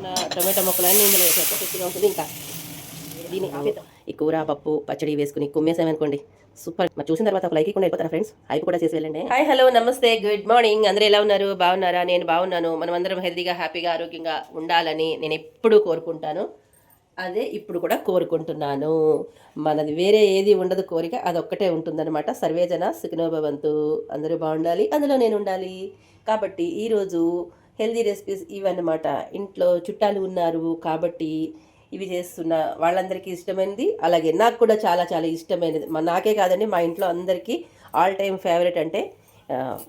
చేసుకున్న టొమాటో మొక్కలన్నీ ఇందులో వేసేస్తాం ఉంటుంది ఇంకా. దీని ఈ కూర పప్పు పచ్చడి వేసుకుని కుమ్మేసామనుకోండి సూపర్. మరి చూసిన తర్వాత ఒక లైక్ కూడా వెళ్ళిపోతారా ఫ్రెండ్స్? హైప్ కూడా చేసి వెళ్ళండి. Hi hello namaste good morning. అందరూ ఎలా ఉన్నారు? బాగున్నారా? నేను బాగున్నాను. మనం అందరం హెల్తీగా హ్యాపీగా ఆరోగ్యంగా ఉండాలని నేను ఎప్పుడూ కోరుకుంటాను. అదే ఇప్పుడు కూడా కోరుకుంటున్నాను. మనది వేరే ఏది ఉండదు కోరిక అదొక్కటే ఉంటుందన్నమాట. సర్వేజన సుఖినోభవంతు అందరూ బాగుండాలి. అందులో నేను ఉండాలి. కాబట్టి ఈరోజు హెల్దీ రెసిపీస్ ఇవన్నమాట. ఇంట్లో చుట్టాలు ఉన్నారు కాబట్టి ఇవి చేస్తున్న వాళ్ళందరికీ ఇష్టమైనది అలాగే నాకు కూడా చాలా చాలా ఇష్టమైనది. మా నాకే కాదండి మా ఇంట్లో అందరికీ ఆల్ టైమ్ ఫేవరెట్ అంటే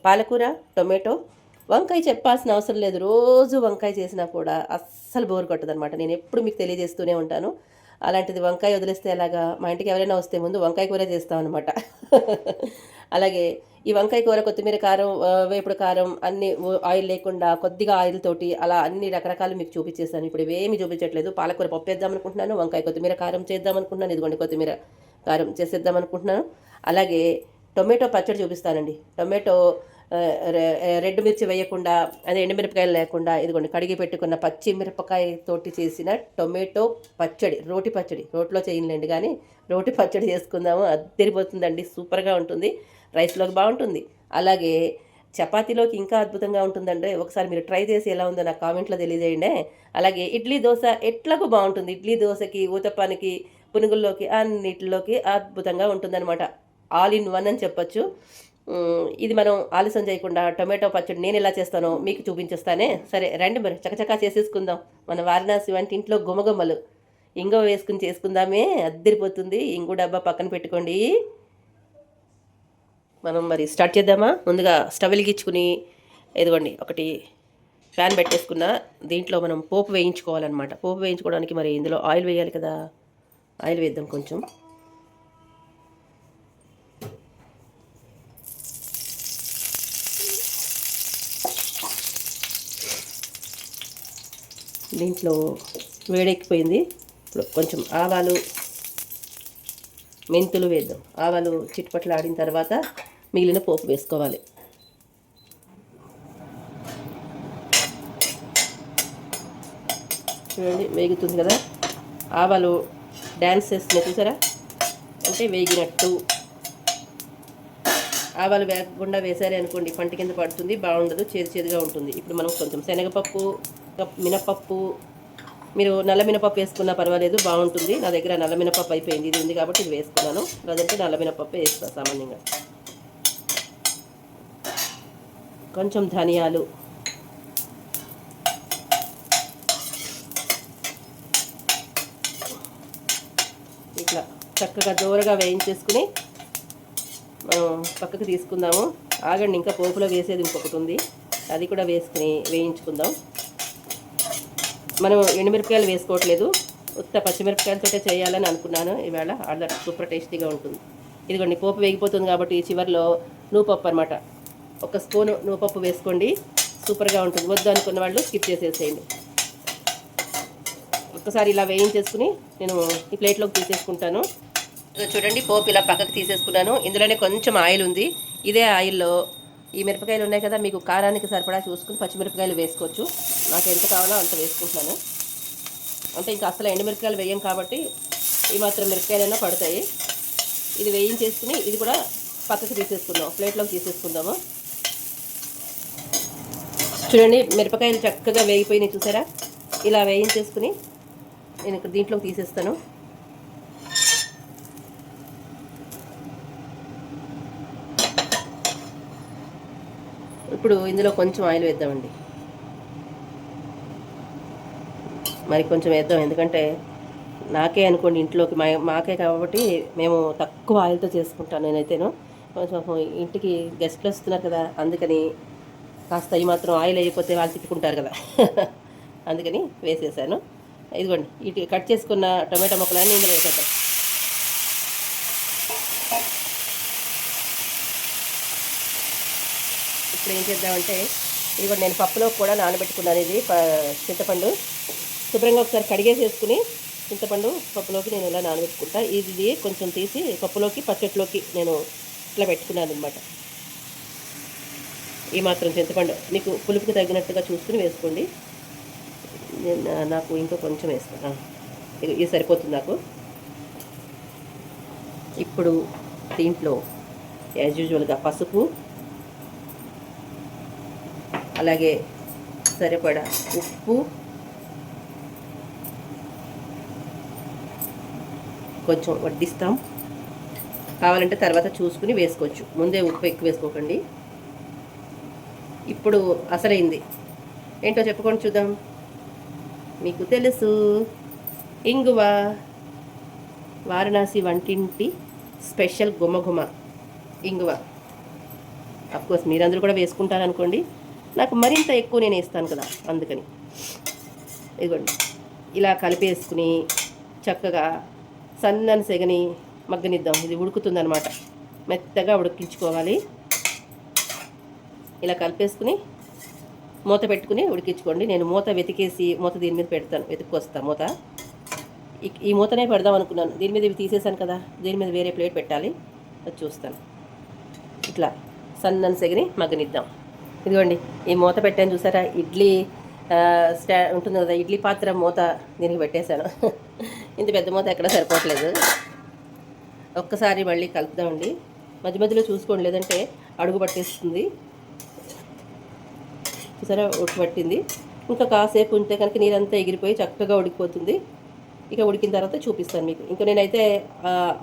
పాలకూర టొమాటో. వంకాయ చెప్పాల్సిన అవసరం లేదు. రోజు వంకాయ చేసినా కూడా అస్సలు బోర్ కొట్టదనమాట నేను ఎప్పుడు మీకు తెలియజేస్తూనే ఉంటాను. అలాంటిది వంకాయ వదిలేస్తే ఎలాగా? మా ఇంటికి ఎవరైనా వస్తే ముందు వంకాయ కూర చేస్తాం అనమాట అలాగే ఈ వంకాయ కూర కొత్తిమీర కారం వేపుడు కారం అన్ని ఓ- ఆయిల్ లేకుండా కొద్దిగా ఆయిల్ తోటి అలా అన్ని రకరకాలు మీకు చూపించేస్తాను ఇప్పుడు ఇవేమి చూపించట్లేదు. పాలకూర పప్పు వేద్దాం అనుకుంటున్నాను వంకాయ కొత్తిమీర కారం చేద్దాం అనుకుంటున్నాను ఇదిగోండి కొత్తిమీర కారం చేసేద్దాం అనుకుంటున్నాను. అలాగే టొమాటో పచ్చడి చూపిస్తానండి. టొమాటో రె- రెడ్ మిర్చి వేయకుండా అదే ఎండుమిరపకాయలు లేకుండా ఇదిగోండి కడిగి పెట్టుకున్న పచ్చి మిరపకాయ తోటి చేసిన టొమాటో పచ్చడి రోటి పచ్చడి. రోట్లో చేయలేండి కానీ రోటి పచ్చడి చేసుకుందాము. అద్దరిపోతుందండి సూపర్గా ఉంటుంది. రైస్లోకి బాగుంటుంది. అలాగే చపాతీలోకి ఇంకా అద్భుతంగా ఉంటుందంటే ఒకసారి మీరు ట్రై చేసి ఎలా ఉందో నాకు కామెంట్లో తెలియజేయండి. అలాగే ఇడ్లీ దోశ ఎట్లాగూ బాగుంటుంది. ఇడ్లీ దోశకి ఊతప్పానికి పునుగుల్లోకి అన్నిటిలోకి అద్భుతంగా ఉంటుందన్నమాట. ఆల్ ఇన్ వన్ అని చెప్పొచ్చు. ఇది మనం ఆలస్యం చేయకుండా టొమాటో పచ్చడి నేను ఎలా చేస్తానో మీకు చూపించేస్తానే. సరే రండి మరి చకచకా చేసేసుకుందాం. మన వారణాసి వంటి ఇంట్లో గుమగుమలు. ఇంగో వేసుకుని చేసుకుందామే. అద్దరిపోతుంది. ఇంగు డబ్బా పక్కన పెట్టుకోండి. మనం మరి స్టార్ట్ చేద్దామా? ముందుగా స్టవ్ వెలిగించుకుని ఇదిగోండి ఒకటి ప్యాన్ పెట్టేసుకున్న దీంట్లో మనం పోపు వేయించుకోవాలన్నమాట. పోపు వేయించుకోవడానికి మరి ఇందులో ఆయిల్ వేయాలి కదా? ఆయిల్ వేద్దాం కొంచెం. దీంట్లో వేడెక్కిపోయింది. ఇప్పుడు కొంచెం ఆవాలు మెంతులు వేద్దాం. ఆవాలు చిట్పట్లు ఆడిన తర్వాత మిగిలిన పోపు వేసుకోవాలి. చూడండి వేగుతుంది కదా? ఆవాలు డ్యాన్స్ చేస్తున్నాయి చూసారా? అంటే వేగినట్టు. ఆవాలు వేగకుండా వేసారే అనుకోండి పంట కింద పడుతుంది బాగుండదు చేదు చేదుగా ఉంటుంది. ఇప్పుడు మనం కొంచెం శనగపప్పు మినపప్పు మీరు నల్ల మినపప్పు వేసుకున్నా పర్వాలేదు బాగుంటుంది. నా దగ్గర నల్ల మినపప్పు అయిపోయింది ఇది ఉంది కాబట్టి ఇది వేసుకున్నాను. లేదంటే నల్ల మినపప్పు వేస్తాను సామాన్యంగా. కొంచెం ధనియాలు. ఇట్లా చక్కగా దూరగా వేయించేసుకుని మనం పక్కకు తీసుకుందాము. ఆగండి ఇంకా పోపులో వేసేది ఇంకొకటి ఉంది. అది కూడా వేసుకుని వేయించుకుందాం. మనం ఎండుమిరపకాయలు వేసుకోవట్లేదు. ఉత్త పచ్చిమిరపకాయలతోటే చేయాలని అనుకున్నాను. ఈవేళ అలా సూపర్ టేస్టీగా ఉంటుంది. ఇదిగోండి పోపు వేగిపోతుంది కాబట్టి చివరిలో నూపప్పు అనమాట ఒక స్పూను నూపప్పు వేసుకోండి. సూపర్గా ఉంటుంది. వద్దు అనుకున్న వాళ్ళు స్కిప్ చేసేసేయండి. ఒక్కసారి ఇలా వేయించేసుకుని నేను ఈ ప్లేట్లోకి తీసేసుకుంటాను. చూడండి పోపు ఇలా పక్కకు తీసేసుకున్నాను. ఇందులోనే కొంచెం ఆయిల్ ఉంది. ఇదే ఆయిల్లో ఈ మిరపకాయలు ఉన్నాయి కదా మీకు కారానికి సరిపడా చూసుకుని పచ్చిమిరపకాయలు వేసుకోవచ్చు. నాకు ఎంత కావాలో అంత వేసుకుంటున్నాను. అంటే ఇంకా అసలు ఎండుమిరపకాయలు వేయం కాబట్టి ఈ మాత్రం మిరపకాయలైనా పడతాయి. ఇది వేయించేసుకుని ఇది కూడా పక్కకు తీసేసుకుందాం. ప్లేట్లోకి తీసేసుకుందాము. చూడండి మిరపకాయలు చక్కగా వేగిపోయినాయి చూసారా? ఇలా వేయించేసుకుని నేను ఇక్కడ దీంట్లోకి తీసేస్తాను. ఇప్పుడు ఇందులో కొంచెం ఆయిల్ వేద్దామండి. మరి కొంచెం వేద్దాం ఎందుకంటే నాకే అనుకోండి ఇంట్లోకి మా మాకే కాబట్టి మేము తక్కువ ఆయిల్తో చేసుకుంటాను నేనైతేను. కొంచెం ఇంటికి గెస్ట్లు వస్తున్నారు కదా అందుకని కాస్త ఈ మాత్రం ఆయిల్ అయిపోతే వాళ్ళు తిట్టుకుంటారు కదా. అందుకని వేసేసాను. ఇదిగోండి ఇటు కట్ చేసుకున్న టొమాటో ముక్కలన్నీ ఇందులో వేసేద్దాం. ఇప్పుడు ఏం చేద్దామంటే ఇదిగోండి నేను పప్పులో కూడా నానబెట్టుకున్నాను ఇది ప- చింతపండు. శుభ్రంగా ఒకసారి కడిగేసేసుకుని చింతపండు పప్పులోకి నేను ఇలా నానబెట్టుకుంటా. ఇది కొంచెం తీసి పప్పులోకి పచ్చట్లోకి నేను ఇట్లా పెట్టుకున్నాను అనమాట ఈ మాత్రం చింతపండు. మీకు పులుపుకి తగినట్టుగా చూసుకుని వేసుకోండి. నేను నాకు ఇంకా కొంచెం వేస్తాను ఇది ఇది సరిపోతుంది నాకు. ఇప్పుడు దీంట్లో యాజ్ యూజువల్గా పసుపు అలాగే సరిపడా ఉప్పు కొంచెం వడ్డిస్తాం. కావాలంటే తర్వాత చూసుకుని వేసుకోవచ్చు. ముందే ఉప్పు ఎక్కువ వేసుకోకండి. ఇప్పుడు అసలైంది. ఏంటో చెప్పుకొని చూద్దాం. మీకు తెలుసు ఇంగువ వారణాసి వంటింటి స్పెషల్ గుమగుమ ఇంగువ. కోర్స్ మీరందరూ కూడా వేసుకుంటారనుకోండి. నాకు మరింత ఎక్కువ నేను వేస్తాను కదా అందుకని. ఇదిగోండి. ఇలా కలిపేసుకుని చక్కగా సన్నని సెగని మగ్గనిద్దాం. ఇది ఉడుకుతుందనమాట మెత్తగా ఉడికించుకోవాలి. ఇలా కలిపేసుకుని మూత పెట్టుకుని ఉడికించుకోండి. నేను మూత వెతికేసి మూత దీని మీద పెడతాను వెతుక్కొస్తాను మూత. ఈ- ఈ మూతనే పెడదాం అనుకున్నాను. దీని మీద ఇవి తీసేసాను కదా దీని మీద వేరే ప్లేట్ పెట్టాలి. అది చూస్తాను. ఇట్లా సన్నని సెగిని మగ్గనిద్దాం. ఇదిగోండి ఈ మూత పెట్టాను చూసారా? ఇడ్లీ స్టా ఉంటుంది కదా ఇడ్లీ పాత్ర మూత దీనికి పెట్టేశాను. ఇంత పెద్ద మూత ఎక్కడ సరిపోవట్లేదు. ఒక్కసారి మళ్ళీ కలుపుదామండి. మధ్య మధ్యలో చూసుకోండి లేదంటే అడుగు పట్టేస్తుంది. చూసారా ఉడికి పట్టింది. ఇంకా కాసేపు ఉంటే కనుక నీరంతా ఎగిరిపోయి చక్కగా ఉడికిపోతుంది. ఇక ఉడికిన తర్వాత చూపిస్తాను మీకు. ఇంకా నేనైతే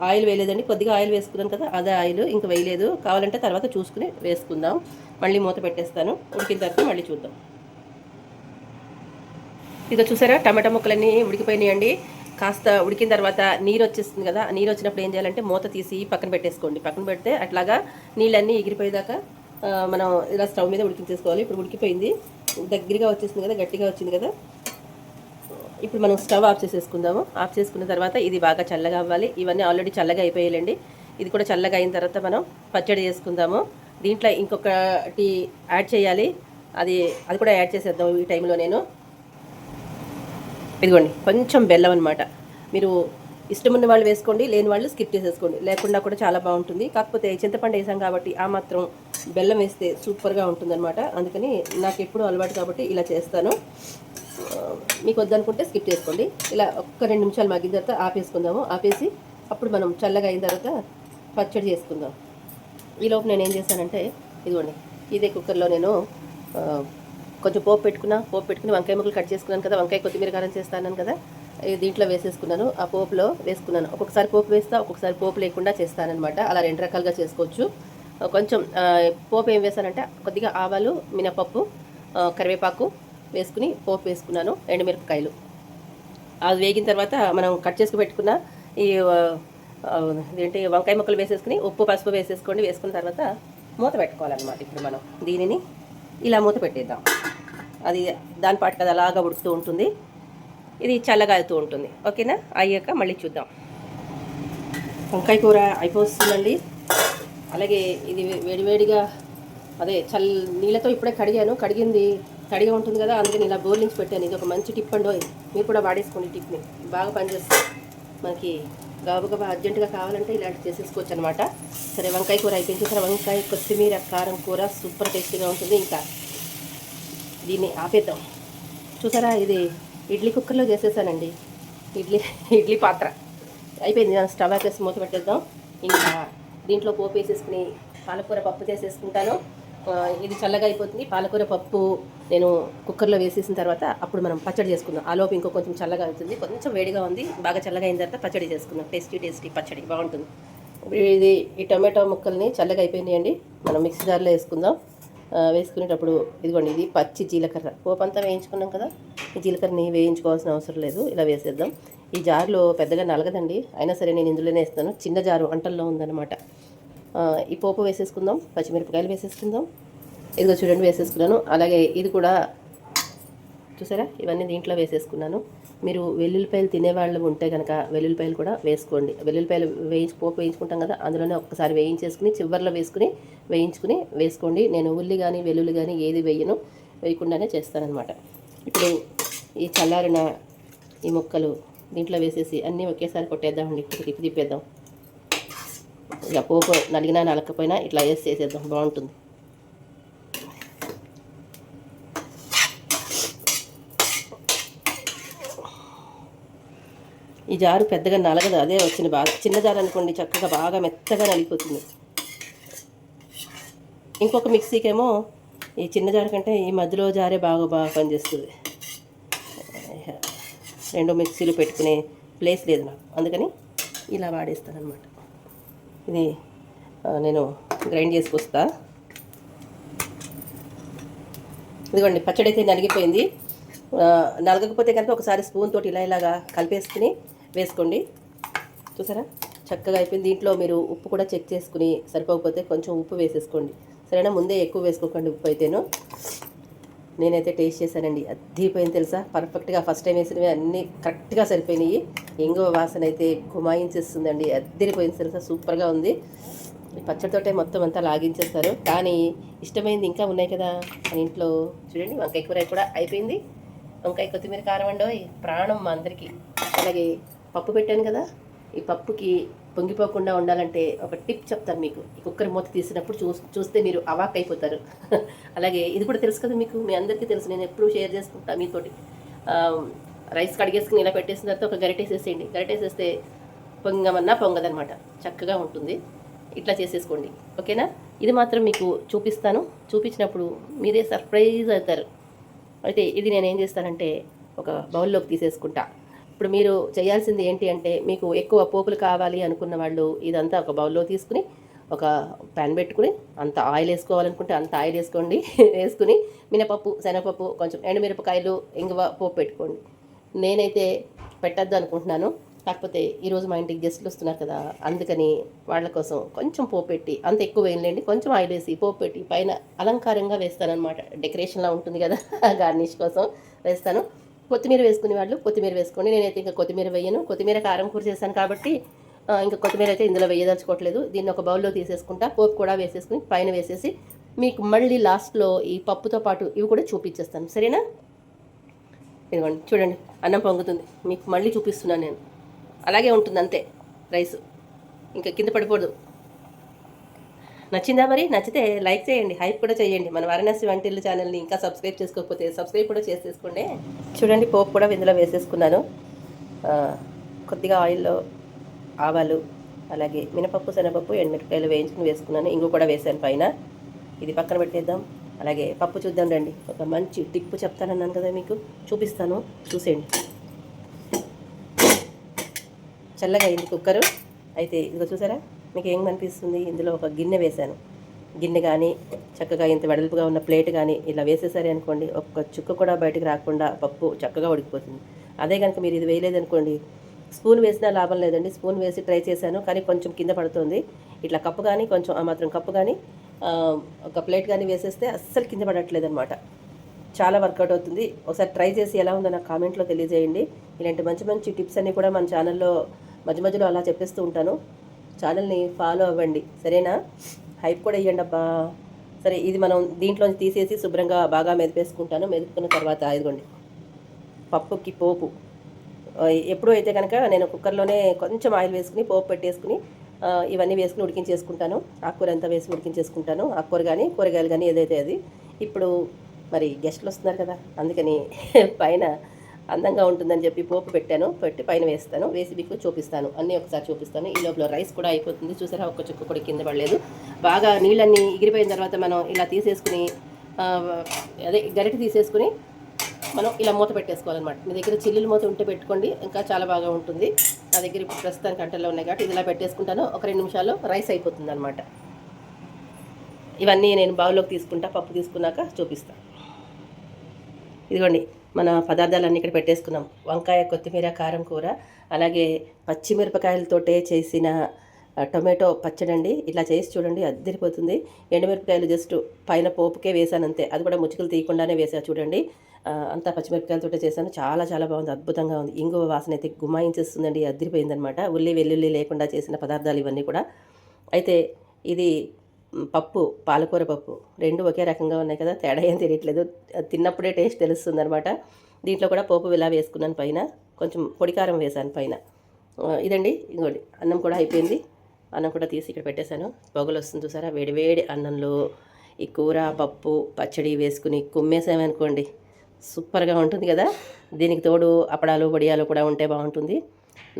ఆయిల్ వేయలేదండి. కొద్దిగా ఆయిల్ వేసుకున్నాను కదా అదే ఆయిల్ ఇంకా వేయలేదు. కావాలంటే తర్వాత చూసుకుని వేసుకుందాం. మళ్ళీ మూత పెట్టేస్తాను. ఉడికిన తర్వాత మళ్ళీ చూద్దాం. ఇక చూసారా టమాటా ముక్కలన్నీ ఉడికిపోయినాయండి. కాస్త ఉడికిన తర్వాత నీరు వచ్చేస్తుంది కదా నీరు వచ్చినప్పుడు ఏం చేయాలంటే మూత తీసి పక్కన పెట్టేసుకోండి. పక్కన పెడితే అట్లాగా నీళ్ళన్నీ ఎగిరిపోయేదాకా మనం ఇలా స్టవ్ మీద ఉడికించేసుకోవాలి. ఇప్పుడు ఉడికిపోయింది. దగ్గరగా వచ్చేసింది కదా గట్టిగా వచ్చింది కదా. ఇప్పుడు మనం స్టవ్ ఆఫ్ చేసేసుకుందాము. ఆఫ్ చేసుకున్న తర్వాత ఇది బాగా చల్లగా అవ్వాలి. ఇవన్నీ ఆల్రెడీ చల్లగా అయిపోయాలండి ఇది కూడా చల్లగా అయిన తర్వాత మనం పచ్చడి చేసుకుందాము. దీంట్లో ఇంకొకటి యాడ్ చేయాలి. అది అది కూడా యాడ్ చేసేద్దాం ఈ టైంలో నేను. ఇదిగోండి కొంచెం బెల్లం అనమాట మీరు ఇష్టం ఉన్న వాళ్ళు వేసుకోండి లేని వాళ్ళు స్కిప్ చేసేసుకోండి. లేకుండా కూడా చాలా బాగుంటుంది. కాకపోతే చింతపండు వేసాం కాబట్టి ఆ మాత్రం బెల్లం వేస్తే సూపర్గా ఉంటుందన్నమాట. అందుకని నాకు ఎప్పుడు అలవాటు కాబట్టి ఇలా చేస్తాను. మీకు వద్దనుకుంటే స్కిప్ చేసుకోండి. ఇలా ఒక్క రెండు నిమిషాలు మగ్గిన తర్వాత ఆపేసుకుందాము. ఆపేసి అప్పుడు మనం చల్లగా అయిన తర్వాత పచ్చడి చేసుకుందాం. ఈలోపు నేను ఏం చేశానంటే ఇదిగోండి ఇదే కుక్కర్లో నేను కొంచెం పోపు పెట్టుకున్నా. పోపు పెట్టుకుని వంకాయ ముక్కలు కట్ చేసుకున్నాను కదా వంకాయ కొత్తిమీర కారం చేస్తాను కదా ఇది దీంట్లో వేసేసుకున్నాను. ఆ పోపులో వేసుకున్నాను. ఒక్కొక్కసారి పోపు వేస్తా ఒక్కొక్కసారి పోపు లేకుండా చేస్తానన్నమాట. అలా రెండు రకాలుగా చేసుకోవచ్చు. కొంచెం పోపు ఏం వేసానంటే కొద్దిగా ఆవాలు మినపప్పు కరివేపాకు వేసుకుని పోపు వేసుకున్నాను ఎండుమిరపకాయలు. అది వేగిన తర్వాత మనం కట్ చేసుకు పెట్టుకున్న ఈ ఏంటి వంకాయ ముక్కలు వేసేసుకుని ఉప్పు పసుపు వేసేసుకోండి వేసుకున్న తర్వాత మూత పెట్టుకోవాలన్నమాట ఇప్పుడు మనం. దీనిని ఇలా మూత పెట్టేద్దాం. అది దాని కదా అలాగా ఉడుకుతూ ఉంటుంది. ఇది చల్లగాలుతూ ఉంటుంది. ఓకేనా? అయ్యాక మళ్ళీ చూద్దాం. వంకాయ కూర అయిపోతుందండి. అలాగే ఇది వేడివేడిగా అదే చల్ నీళ్ళతో ఇప్పుడే కడిగాను. కడిగింది తడిగా ఉంటుంది కదా అందుకని ఇలా బోర్లించి పెట్టాను. ఇది ఒక మంచి టిప్ అండి మీరు కూడా వాడేసుకోండి టిప్ని. బాగా పనిచేస్తుంది. మనకి గబగబా అర్జెంటుగా కావాలంటే ఇలాంటి చేసేసుకోవచ్చు అనమాట సరే వంకాయ కూర అయిపోయిన తర్వాత వంకాయ కొత్తిమీర కారం కూర సూపర్ టేస్టీగా ఉంటుంది. ఇంకా దీన్ని ఆపేద్దాం. చూసారా ఇది ఇడ్లీ కుక్కర్లో చేసేసానండి. ఇడ్లీ ఇడ్లీ పాత్ర. అయిపోయింది. నేను స్టవ్ ఆపేసి మూత పెట్టేద్దాం. ఇంకా దీంట్లో పోపు వేసేసుకుని పాలకూర పప్పు చేసేసుకుంటాను. ఇది చల్లగా అయిపోతుంది. పాలకూర పప్పు నేను కుక్కర్లో వేసేసిన తర్వాత అప్పుడు మనం పచ్చడి చేసుకుందాం. ఆలోపు ఇంకో కొంచెం చల్లగా అవుతుంది. కొంచెం వేడిగా ఉంది. బాగా చల్లగా అయిన తర్వాత పచ్చడి చేసుకుందాం. టేస్టీ టేస్టీ పచ్చడి. బాగుంటుంది. ఇది ఈ టమాటో ముక్కల్ని చల్లగా అయిపోయినాయండి. మనం మిక్సీ జార్లో వేసుకుందాం. వేసుకునేటప్పుడు ఇదిగోండి ఇది పచ్చి జీలకర్ర. పోపు అంతా వేయించుకున్నాం కదా. ఈ జీలకర్రని వేయించుకోవాల్సిన అవసరం లేదు. ఇలా వేసేద్దాం. ఈ జార్లో పెద్దగా నలగదండి. అయినా సరే నేను ఇందులోనే వేస్తాను. చిన్న జారు వంటల్లో ఉందన్నమాట. ఈ పోపు వేసేసుకుందాం పచ్చిమిరపకాయలు వేసేసుకుందాం. ఇదిగో చూడండి వేసేసుకున్నాను. అలాగే ఇది కూడా చూసారా? ఇవన్నీ దీంట్లో వేసేసుకున్నాను. మీరు వెల్లుల్లిపాయలు తినేవాళ్ళు ఉంటే కనుక వెల్లుల్లిపాయలు కూడా వేసుకోండి. వెల్లుల్లిపాయలు వేయించి పోపు వేయించుకుంటాం కదా అందులోనే ఒక్కసారి వేయించేసుకుని చివర్లో వేసుకుని వేయించుకుని వేసుకోండి. నేను ఉల్లి కానీ వెల్లుల్లి కానీ ఏది వేయను వేయకుండానే చేస్తానన్నమాట. ఇప్పుడు ఈ చల్లారిన ఈ ముక్కలు దీంట్లో వేసేసి అన్నీ ఒకేసారి కొట్టేద్దామండి. ఇప్పుడు తిప్పి తిప్పేద్దాం. ఇక పోపు నలిగినా నలకపోయినా ఇట్లా వేసి చేసేద్దాం. బాగుంటుంది. ఈ జారు పెద్దగా నలగదు. అదే వచ్చింది బాగా. చిన్న జారు అనుకోండి చక్కగా బాగా మెత్తగా నలిగిపోతుంది. ఇంకొక మిక్సీకేమో ఈ చిన్న జారు కంటే ఈ మధ్యలో జారే బాగా బాగా పనిచేస్తుంది. రెండు మిక్సీలు పెట్టుకునే ప్లేస్ లేదు నాకు. అందుకని ఇలా వాడేస్తాను అనమాట ఇది నేను గ్రైండ్ చేసుకొస్తా ఇదిగోండి పచ్చడి అయితే నలిగిపోయింది. నలగకపోతే కనుక ఒకసారి స్పూన్ తోటి ఇలా ఇలాగా కలిపేసుకుని వేసుకోండి. చూసారా? చక్కగా అయిపోయింది. దీంట్లో మీరు ఉప్పు కూడా చెక్ చేసుకుని సరిపోకపోతే కొంచెం ఉప్పు వేసేసుకోండి. సరేనా? ముందే ఎక్కువ వేసుకోకండి ఉప్పు అయితేను. నేనైతే టేస్ట్ చేశానండి. అద్దిపోయింది తెలుసా? పర్ఫెక్ట్గా ఫస్ట్ టైం వేసినవి అన్నీ కరెక్ట్గా సరిపోయినాయి. ఇంగువ వాసన అయితే గుమాయించేస్తుందండి అద్దరిపోయింది తెలుసా? సూపర్గా ఉంది. ఈ పచ్చడితోటే మొత్తం అంతా లాగించేస్తారు. కానీ ఇష్టమైంది ఇంకా ఉన్నాయి కదా? మన ఇంట్లో చూడండి వంకాయ కూర కూడా అయిపోయింది. వంకాయ కొత్తిమీర కారం అండి ప్రాణం మా అందరికీ. అలాగే పప్పు పెట్టాను కదా? ఈ పప్పుకి పొంగిపోకుండా ఉండాలంటే ఒక టిప్ చెప్తాను మీకు. ఈ కుక్కర్ మూత తీసినప్పుడు చూ చూస్తే మీరు అవాక్ అయిపోతారు. అలాగే ఇది కూడా తెలుసు కదా మీకు మీ అందరికీ తెలుసు. నేను ఎప్పుడూ షేర్ చేసుకుంటాను మీతోటి. రైస్ కడిగేసుకుని ఇలా పెట్టేసిన తర్వాత ఒక గరిటేసేసేయండి. గరిటేసేస్తే పొంగమన్నా పొంగదనమాట చక్కగా ఉంటుంది. ఇట్లా చేసేసుకోండి. ఓకేనా? ఇది మాత్రం మీకు చూపిస్తాను. చూపించినప్పుడు మీరే సర్ప్రైజ్ అవుతారు. అయితే ఇది నేను ఏం చేస్తానంటే ఒక బౌల్లోకి తీసేసుకుంటా. ఇప్పుడు మీరు చేయాల్సింది ఏంటి అంటే మీకు ఎక్కువ పోపులు కావాలి అనుకున్న వాళ్ళు ఇదంతా ఒక బౌల్లో తీసుకుని ఒక ప్యాన్ పెట్టుకుని అంత ఆయిల్ వేసుకోవాలనుకుంటే అంత ఆయిల్ వేసుకోండి వేసుకుని మినపప్పు శనగపప్పు కొంచెం ఎండుమిరపకాయలు ఇంగువ పోపు పెట్టుకోండి. నేనైతే పెట్టద్దు అనుకుంటున్నాను. కాకపోతే ఈరోజు మా ఇంటికి గెస్ట్లు వస్తున్నారు కదా అందుకని వాళ్ళ కోసం కొంచెం పోపు పెట్టి అంత ఎక్కువ వేయలేండి కొంచెం ఆయిల్ వేసి పోపు పెట్టి పైన అలంకారంగా వేస్తానన్నమాట. డెకరేషన్లా ఉంటుంది కదా గార్నిష్ కోసం వేస్తాను. కొత్తిమీర వేసుకునే వాళ్ళు కొత్తిమీర వేసుకోండి. నేనైతే ఇంకా కొత్తిమీర వేయను. కొత్తిమీర కారం కూర చేశాను కాబట్టి ఇంకా కొత్తిమీర అయితే ఇందులో వేయదలుచుకోవట్లేదు. దీన్ని ఒక బౌల్లో తీసేసుకుంటా పోపు కూడా వేసేసుకుని పైన వేసేసి మీకు మళ్ళీ లాస్ట్లో ఈ పప్పుతో పాటు ఇవి కూడా చూపించేస్తాను. సరేనా? ఇదిగోండి చూడండి అన్నం పొంగుతుంది. మీకు మళ్ళీ చూపిస్తున్నాను నేను. అలాగే ఉంటుంది అంతే రైస్. ఇంకా కింద పడిపోదు. నచ్చిందా మరి? నచ్చితే లైక్ చేయండి హైప్ కూడా చేయండి. మన వారణాసి వంటిల్లు ఛానల్ని ఇంకా సబ్స్క్రైబ్ చేసుకోకపోతే సబ్స్క్రైబ్ కూడా చేసేసుకోండి. చూడండి పోపు కూడా ఇందులో వేసేసుకున్నాను. కొద్దిగా ఆయిల్లో ఆవాలు అలాగే మినపప్పు శనగపప్పు ఎండుమిరపకాయలు వేయించుకుని వేసుకున్నాను. ఇంగు కూడా వేసాను పైన. ఇది పక్కన పెట్టేద్దాం. అలాగే పప్పు చూద్దాం రండి. ఒక మంచి టిప్పు చెప్తానన్నాను కదా మీకు. చూపిస్తాను. చూసేయండి. చల్లగా అయింది కుక్కరు. అయితే ఇదిగో చూసారా? మీకు ఏం కనిపిస్తుంది? ఇందులో ఒక గిన్నె వేశాను. గిన్నె కానీ చక్కగా ఇంత వెడల్పుగా ఉన్న ప్లేట్ కానీ ఇలా వేసేసారి అనుకోండి ఒక్క చుక్క కూడా బయటకు రాకుండా పప్పు చక్కగా ఉడికిపోతుంది. అదే కనుక మీరు ఇది వేయలేదనుకోండి స్పూన్ వేసినా లాభం లేదండి. స్పూన్ వేసి ట్రై చేశాను కానీ కొంచెం కింద పడుతుంది. ఇట్లా కప్పు కానీ కొంచెం ఆ మాత్రం కప్పు కానీ ఒక ప్లేట్ కానీ వేసేస్తే అస్సలు కింద పడట్లేదు అనమాట చాలా వర్కౌట్ అవుతుంది. ఒకసారి ట్రై చేసి ఎలా ఉందో నాకు కామెంట్లో తెలియజేయండి. ఇలాంటి మంచి మంచి టిప్స్ అన్నీ కూడా మన ఛానల్లో మధ్య మధ్యలో అలా చెప్పేస్తూ ఉంటాను. ఛానల్ని ఫాలో అవ్వండి. సరేనా? హైప్ కూడా ఇవ్వండి అబ్బా. సరే ఇది మనం దీంట్లో తీసేసి శుభ్రంగా బాగా మెదిపేసుకుంటాను. మెదుపుకున్న తర్వాత ఇదిగోండి. పప్పుకి పోపు. ఎప్పుడూ అయితే కనుక నేను కుక్కర్లోనే కొంచెం ఆయిల్ వేసుకుని పోపు పెట్టేసుకుని ఇవన్నీ వేసుకుని ఉడికించేసుకుంటాను. ఆకుకూర అంతా వేసి ఉడికించేసుకుంటాను ఆకుకూర కానీ కూరగాయలు కానీ ఏదైతే అది. ఇప్పుడు మరి గెస్ట్లు వస్తున్నారు కదా అందుకని పైన అందంగా ఉంటుందని చెప్పి పోపు పెట్టాను. పెట్టి పైన వేస్తాను. వేసి మీకు చూపిస్తాను. అన్నీ ఒకసారి చూపిస్తాను. ఈ లోపల రైస్ కూడా అయిపోతుంది. చూసారా? ఒక్క చుక్క కూడా కింద పడలేదు. బాగా నీళ్ళన్నీ ఎగిరిపోయిన తర్వాత మనం ఇలా తీసేసుకుని అదే గరిట తీసేసుకుని మనం ఇలా మూత పెట్టేసుకోవాలన్నమాట. మీ దగ్గర చిల్లుల మూత ఉంటే పెట్టుకోండి. ఇంకా చాలా బాగా ఉంటుంది. నా దగ్గర ఇప్పుడు ప్రస్తుతానికి గంటల్లో ఉన్నాయి కాబట్టి ఇది ఇలా పెట్టేసుకుంటాను. ఒక రెండు నిమిషాల్లో రైస్ అయిపోతుంది అనమాట ఇవన్నీ నేను బావులోకి తీసుకుంటా. పప్పు తీసుకున్నాక చూపిస్తాను ఇదిగోండి. మన పదార్థాలన్నీ ఇక్కడ పెట్టేసుకున్నాం. వంకాయ కొత్తిమీర కారం కూర అలాగే పచ్చిమిరపకాయలతోటే చేసిన టొమాటో పచ్చడి అండి ఇట్లా చేసి చూడండి అద్దరిపోతుంది. ఎండుమిరపకాయలు జస్ట్ పైన పోపుకే వేసాను అంతే. అది కూడా ముచ్చుకలు తీయకుండానే వేసా చూడండి. అంతా పచ్చిమిరపకాయలతోటే చేశాను. చాలా చాలా బాగుంది అద్భుతంగా ఉంది. ఇంగువ వాసన అయితే గుమాయించేస్తుందండి అద్దరిపోయిందనమాట. ఉల్లి వెల్లుల్లి లేకుండా చేసిన పదార్థాలు ఇవన్నీ కూడా. అయితే ఇది పప్పు పాలకూర పప్పు రెండు ఒకే రకంగా ఉన్నాయి కదా తేడా ఏం తెలియట్లేదు. తిన్నప్పుడే టేస్ట్ తెలుస్తుంది అనమాట దీంట్లో కూడా పోపు ఇలా వేసుకున్నాను పైన కొంచెం పొడికారం వేశాను పైన. ఇదండి ఇంకోటి అన్నం కూడా అయిపోయింది. అన్నం కూడా తీసి ఇక్కడ పెట్టేశాను. పొగలు వస్తుంది చూసారా వేడివేడి అన్నంలో ఈ కూర పప్పు పచ్చడి వేసుకుని కుమ్మేసామనుకోండి సూపర్గా ఉంటుంది కదా. దీనికి తోడు అప్పడాలు వడియాలు కూడా ఉంటే బాగుంటుంది.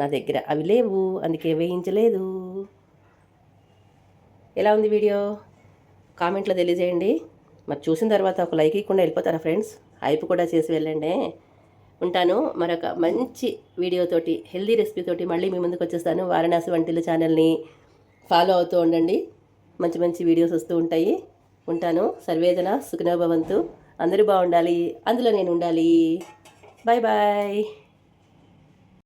నా దగ్గర అవి లేవు అందుకే వేయించలేదు. ఎలా ఉంది వీడియో? కామెంట్లో తెలియజేయండి. మరి చూసిన తర్వాత ఒక లైక్ ఇవ్వకుండా వెళ్ళిపోతారా ఫ్రెండ్స్? హైప్ కూడా చేసి వెళ్ళండి. ఉంటాను. మరొక మంచి వీడియోతోటి హెల్దీ రెసిపీతోటి మళ్ళీ మీ ముందుకు వచ్చేస్తాను. వారణాసి వంటిల ఛానల్ని ఫాలో అవుతూ ఉండండి. మంచి మంచి వీడియోస్ వస్తూ ఉంటాయి. ఉంటాను. సర్వేదన సుఖనోభవంతు. అందరూ బాగుండాలి. అందులో నేను ఉండాలి. Bye bye